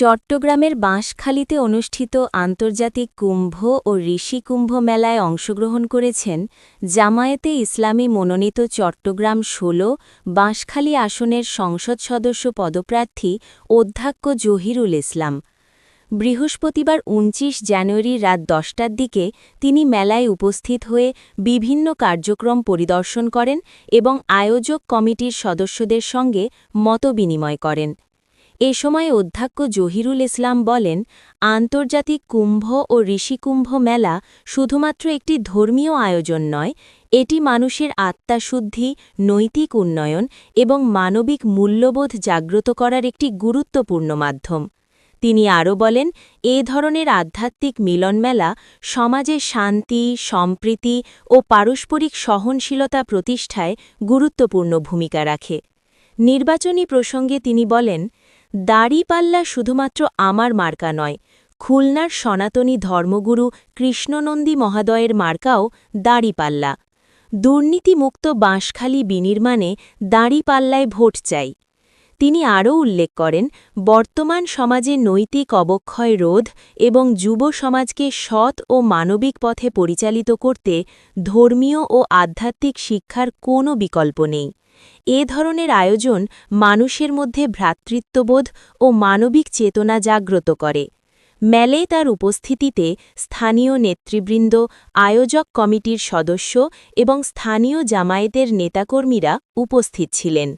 চট্টগ্রামের বাঁশখালীতে অনুষ্ঠিত আন্তর্জাতিক কুম্ভ ও ঋষি কুম্ভ মেলায় অংশগ্রহণ করেছেন জামায়াতে ইসলামী মনোনীত চট্টগ্রাম ১৬ বাঁশখালী আসনের সংসদ সদস্য পদপ্রার্থী অধ্যক্ষ জহিরুল ইসলাম। বৃহস্পতিবার ২৯ জানুয়ারি রাত দশটার দিকে তিনি মেলায় উপস্থিত হয়ে বিভিন্ন কার্যক্রম পরিদর্শন করেন এবং আয়োজক কমিটির সদস্যদের সঙ্গে মতবিনিময় করেন। এ সময় অধ্যক্ষ জহিরুল ইসলাম বলেন, আন্তর্জাতিক কুম্ভ ও ঋষিকুম্ভ মেলা শুধুমাত্র একটি ধর্মীয় আয়োজন নয়, এটি মানুষের আত্মাশুদ্ধি, নৈতিক উন্নয়ন এবং মানবিক মূল্যবোধ জাগ্রত করার একটি গুরুত্বপূর্ণ মাধ্যম। তিনি আরও বলেন, এ ধরনের আধ্যাত্মিক মিলনমেলা সমাজে শান্তি, সম্প্রীতি ও পারস্পরিক সহনশীলতা প্রতিষ্ঠায় গুরুত্বপূর্ণ ভূমিকা রাখে। নির্বাচনী প্রসঙ্গে তিনি বলেন দাড়িপাল্লা শুধুমাত্র আমার মার্কা নয়, খুলনার সনাতনী ধর্মগুরু কৃষ্ণনন্দী মহাদয়ের মার্কাও দাড়িপাল্লা। দুর্নীতিমুক্ত বাঁশখালী বিনির্মাণে দাড়িপাল্লায় ভোট চাই। তিনি আরও উল্লেখ করেন, বর্তমান সমাজে নৈতিক অবক্ষয় রোধ এবং যুব সমাজকে সৎ ও মানবিক পথে পরিচালিত করতে ধর্মীয় ও আধ্যাত্মিক শিক্ষার কোনো বিকল্প নেই। এ ধরনের আয়োজন মানুষের মধ্যে ভ্রাতৃত্ববোধ ও মানবিক চেতনা জাগ্রত করে। মেলে তার উপস্থিতিতে স্থানীয় নেতৃবৃন্দ, আয়োজক কমিটির সদস্য এবং স্থানীয় জামায়েতের নেতাকর্মীরা উপস্থিত ছিলেন।